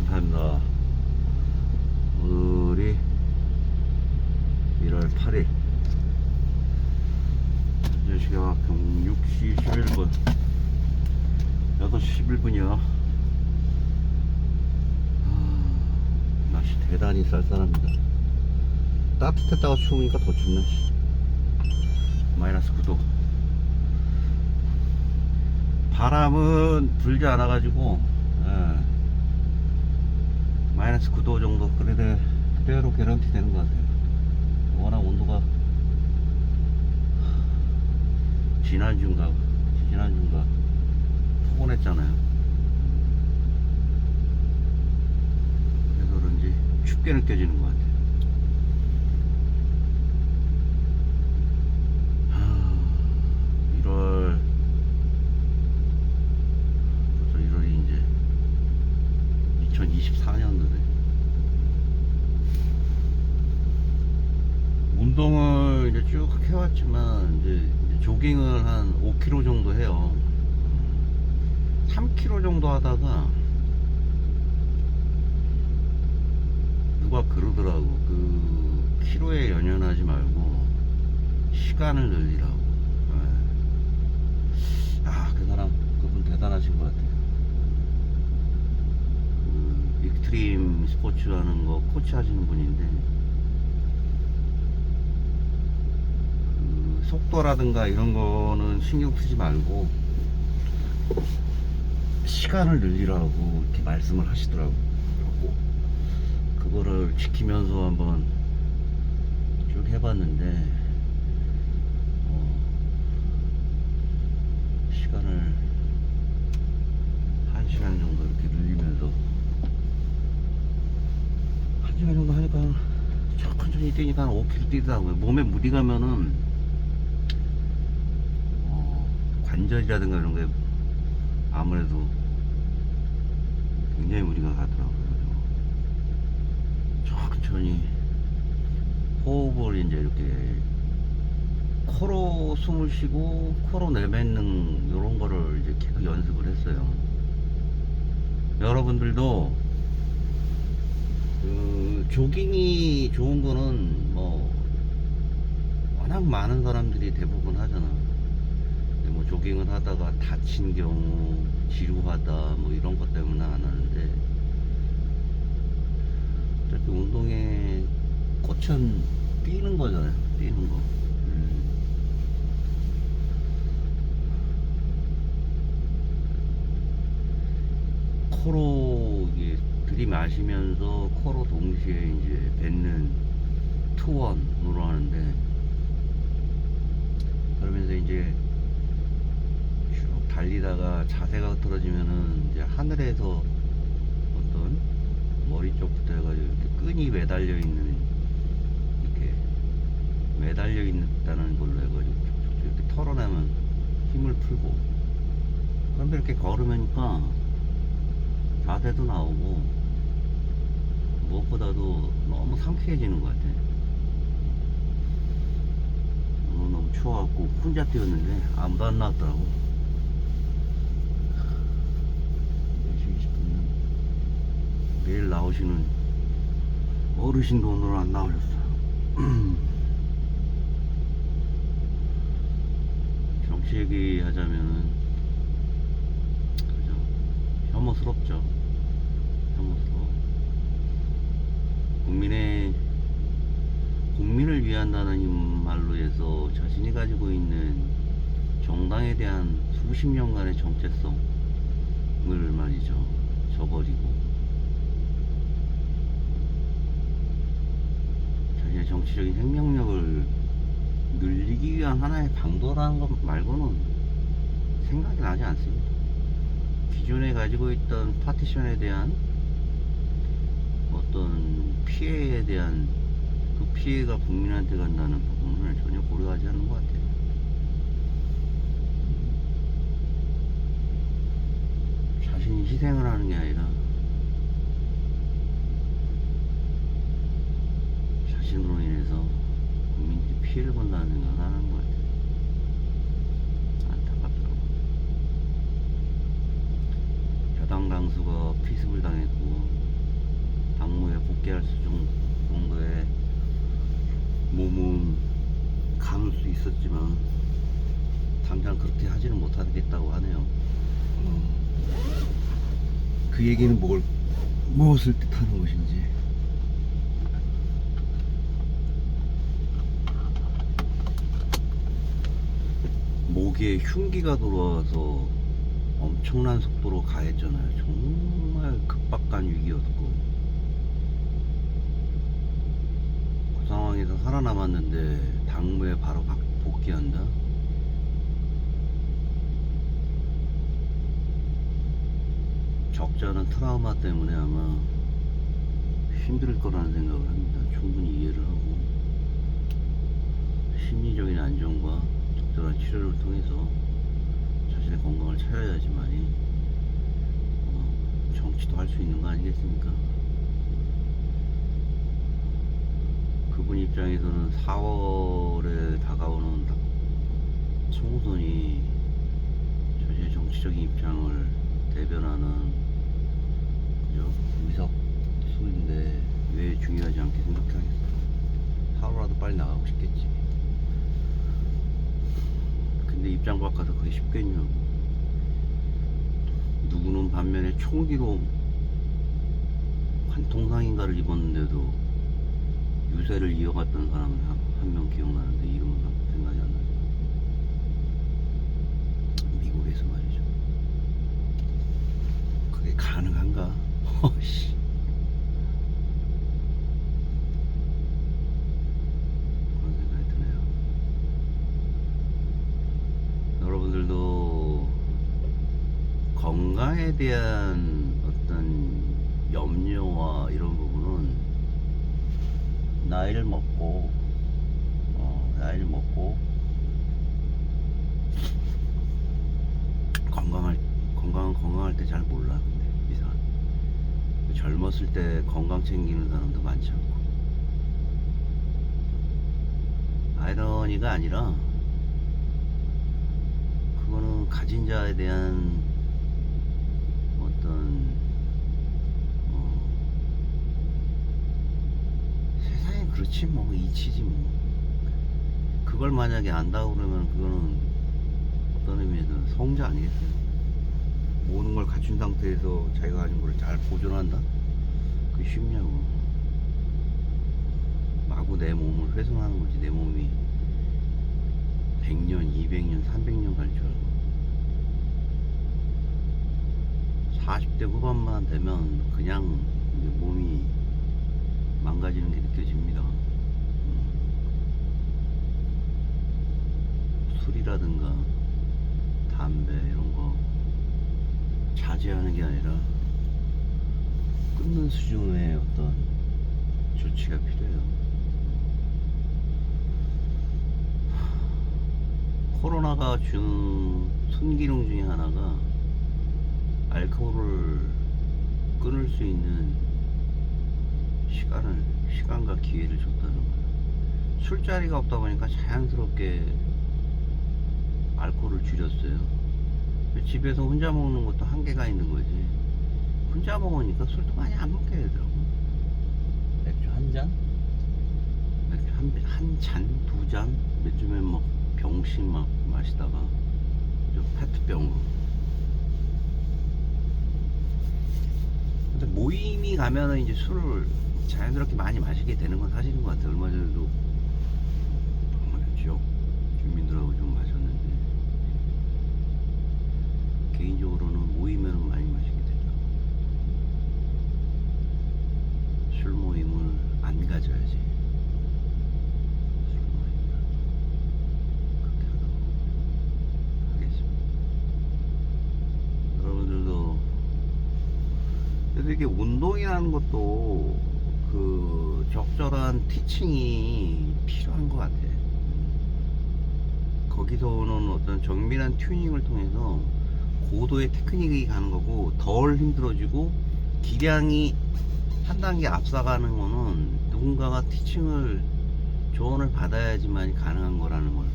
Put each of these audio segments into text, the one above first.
감사합니다. 오늘이 1월 8일. 현재 시각 6시 11분. 6시 11분이요. 날씨 대단히 쌀쌀합니다. 따뜻했다가 추우니까 더 춥네. 씨. 마이너스 9도. 바람은 불지 않아가지고, 예. 마이너스 9도 정도 그래도 그대로 개런티 되는 것 같아요. 워낙 온도가 지난주인가 지난주인가 포근했잖아요. 그래서 그런지 춥게 느껴지는 것 같아요. 하, 1월 벌써 1월이 이제 2024년도네. 운동을 이제 쭉 해왔지만 이제 조깅을 한 5km 정도 해요. 3km 정도 하다가 누가 그러더라고. 그 키로에 연연하지 말고 시간을 늘리라고. 예. 아, 그 사람 그분 대단하신 것 같아요. 그 익스트림 스포츠 하는 거 코치 하시는 분인데 그 속도라든가 이런 거는 신경 쓰지 말고 시간을 늘리라고 이렇게 말씀을 하시더라고 그거를 지키면서 한번 쭉 해봤는데 어, 시간을 한 시간 정도 이렇게 늘리면서 한 시간 정도 하니까 천천히 뛰니까 한 5km 뛰더라고요. 몸에 무리 가면은 어, 관절이라든가 이런 게 아무래도 굉장히 무리가 가더라고요. 천천히 호흡을 이제 이렇게 코로 숨을 쉬고 코로 내뱉는 이런 거를 이제 계속 연습을 했어요. 여러분들도 그 조깅이 좋은 거는 뭐 워낙 많은 사람들이 대부분 하잖아. 근데 뭐 조깅을 하다가 다친 경우 지루하다 뭐 이런 것 때문에 안 하는데 어차피 운동의 꽃은 뛰는 거잖아요. 뛰는 거. 음. 코로 이게 들이마시면서 코로 동시에 이제 뱉는 투원으로 하는데 그러면서 이제 쭉 달리다가 자세가 흐트러지면은 이제 하늘에서 어떤 머리 쪽부터 해가지고 이렇게 끈이 매달려 있는 이렇게 매달려 있다는 걸로 해가지고 쭉쭉 이렇게 털어내면 힘을 풀고 그런데 이렇게 걸으니까 자세도 나오고 무엇보다도 너무 상쾌해지는 것 같아. 너무 추워갖고 혼자 뛰었는데 아무도 안 나왔더라고. 4시 20분이면 내일 나오시는 어르신도 오늘 안 나오셨어. 정치 얘기하자면은 그죠 혐오스럽죠. 혐오스러워. 국민의 국민을 위한다는 이 말로 해서 자신이 가지고 있는 정당에 대한 수십 년간의 정체성을 말이죠. 저버리고 자신의 정치적인 생명력을 늘리기 위한 하나의 방도라는 것 말고는 생각이 나지 않습니다. 기존에 가지고 있던 파티션에 대한 어떤 피해에 대한 그 피해가 국민한테 간다는 부분을 전혀 고려하지 않는 것 같아요. 자신이 희생을 하는 게 아니라 자신으로 인해서 국민들이 피해를 본다는 생각을 안 하는 것 같아요. 안타깝더라고요. 여당 당수가 피습을 당했고 당무에 복귀할 수 정도의 몸은 감을 수 있었지만 당장 그렇게 하지는 못하겠다고 하네요. 어. 그 얘기는 뭘 무엇을 뜻하는 것인지. 모기에 흉기가 들어와서 엄청난 속도로 가했잖아요. 정말 급박한 위기였고 그 상황에서 살아남았는데 당무에 바로 박- 복귀한다. 적잖은 트라우마 때문에 아마 힘들 거라는 생각을 합니다. 충분히 이해를 하고 심리적인 안정과 적절한 치료를 통해서 자신의 건강을 차려야지만이 어, 정치도 할 수 있는 거 아니겠습니까? 그분 입장에서는 4월에 다가오는 다- 총선이 자신의 정치적인 입장을 대변하는 그죠? 의석수인데 왜 중요하지 않게 생각하겠어? 하루라도 빨리 나가고 싶겠지. 근데 입장 바꿔서 그게 쉽겠냐고. 누구는 반면에 총기로 한 통상인가를 입었는데도 유세를 이어갔던 사람은 한명 기억나는데 이름은 생각이 안 나요. 미국에서 말이죠. 그게 가능한가? 허씨. 그런 생각이 드네요. 여러분들도 건강에 대한 어떤 염려와 이런 부분은 나이를 먹고 어, 나이를 먹고 건강할 건강 건강할 때 잘 몰라 근데 이상 젊었을 때 건강 챙기는 사람도 많지 않고. 아이러니가 아니라 그거는 가진 자에 대한 어떤 어, 세상에 그렇지 뭐 이치지 뭐. 그걸 만약에 안다고 그러면 그거는 어떤 의미에서는 성자 아니겠어요? 모든 걸 갖춘 상태에서 자기가 가진 걸 잘 보존한다? 그게 쉽냐고 마구 내 몸을 훼손하는 거지. 내 몸이 100년, 200년, 300년 갈 줄 알고 40대 후반만 되면 그냥 이제 몸이 망가지는 게 느껴집니다. 음. 술이라든가 담배 이런 거 자제하는 게 아니라 끊는 수준의 어떤 조치가 필요해요. 코로나가 준 순기능 중에 하나가 알코올을 끊을 수 있는 시간을 시간과 기회를 줬다는 거예요. 술자리가 없다 보니까 자연스럽게 알코올을 줄였어요. 집에서 혼자 먹는 것도 한계가 있는 거지. 혼자 먹으니까 술도 많이 안 먹게 되더라고. 맥주 한 잔? 맥주 한, 한 잔, 두 잔, 요즘엔 막 병씩 막 마시다가 저 페트병으로. 근데 모임이 가면은 이제 술을 자연스럽게 많이 마시게 되는 건 사실인 것 같아요. 얼마 전에도 정말 지역 주민들하고 좀 마셨는데 개인적으로는 모이면 많이 마시게 되죠. 술 모임을 안 가져야지. 술 모임을 그렇게 하도록 하겠습니다. 여러분들도 그래서 이게 운동이라는 것도 그 적절한 티칭이 필요한 것 같아. 거기서 오는 어떤 정밀한 튜닝을 통해서 고도의 테크닉이 가는 거고 덜 힘들어지고 기량이 한 단계 앞서가는 거는 누군가가 티칭을 조언을 받아야지만 가능한 거라는 걸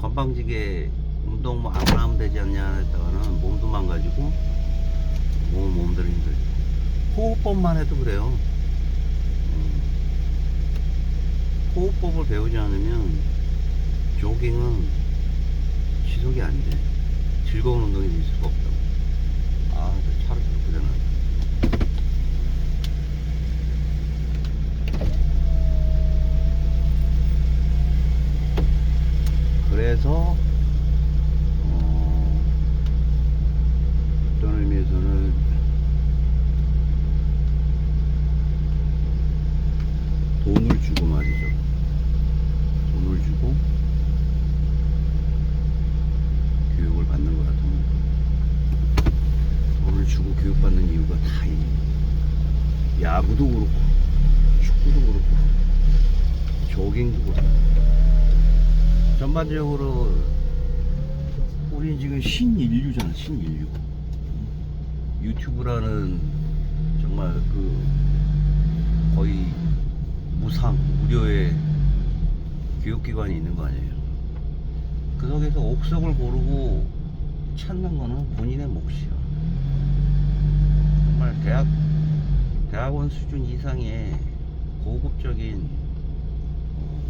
건방지게 운동 뭐 아무나 하면 되지 않냐 했다가는 몸도 망가지고 몸 몸대로 힘들죠 호흡법만 해도 그래요 음. 호흡법을 배우지 않으면 조깅은 지속이 안 돼. 즐거운 운동이 될 수가 없다고. 아, 저 차를 저렇게 대나. 그래서, 어, 어떤 의미에서는 돈을 주고 말이죠. 돈을 주고 교육을 받는 거라 돈. 돈을 주고 교육받는 이유가 다 이. 야구도 그렇고, 축구도 그렇고, 조깅도 그렇고. 전반적으로 우리 지금 신인류잖아, 신인류. 유튜브라는 정말 그 거의 무상, 무료의 교육기관이 있는 거 아니에요. 그 속에서 옥석을 고르고 찾는 거는 본인의 몫이야. 정말 대학, 대학원 수준 이상의 고급적인 어,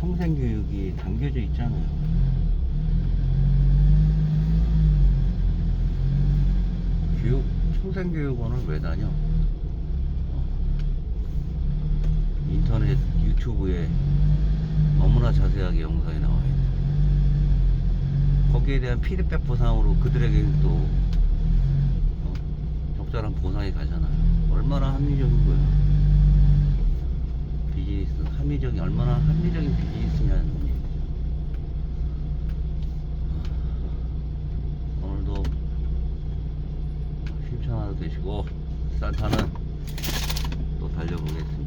평생 교육이 담겨져 있잖아요. 교육, 평생 교육원을 왜 다녀? 어, 인터넷 유튜브에 너무나 자세하게 영상이 나와 있는 거기에 대한 피드백 보상으로 그들에게는 또 어, 적절한 보상이 가잖아요. 얼마나 합리적인 거야? 비즈니스 합리적인 얼마나 합리적인 비즈니스냐는 얘기죠 아, 오늘도 힘찬 하루 되시고 산타는 또 달려보겠습니다